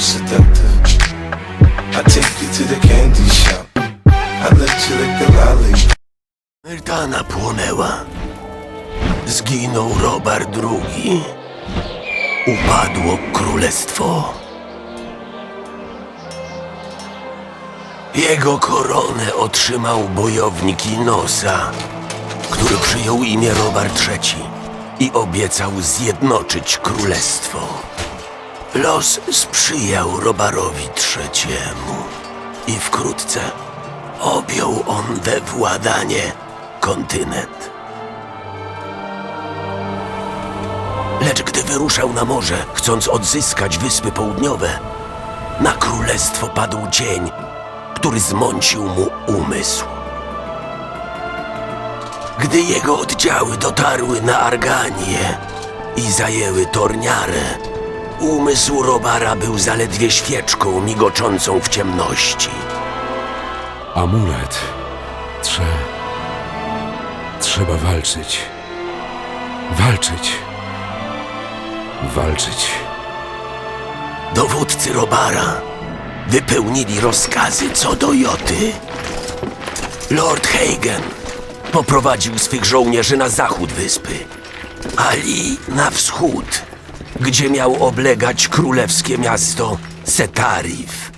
seductive. I take you to the candy shop. I let you lick the lollipop. Myrtana płonęła. Zginął Robert II. Upadło królestwo. Jego koronę otrzymał bojownik Inosa, który przyjął imię Robert III i obiecał zjednoczyć królestwo. Los sprzyjał Robarowi III i wkrótce objął on we władanie kontynent. Lecz gdy wyruszał na morze, chcąc odzyskać Wyspy Południowe, na królestwo padł cień, który zmącił mu umysł. Gdy jego oddziały dotarły na Arganię i zajęły Torniarę, umysł Robara był zaledwie świeczką migoczącą w ciemności. Amulet. Trze... Trzeba walczyć. Walczyć. Walczyć. Dowódcy Robara wypełnili rozkazy co do Joty. Lord Hagen poprowadził swych żołnierzy na zachód wyspy, a Lee na wschód, gdzie miał oblegać królewskie miasto Setarif.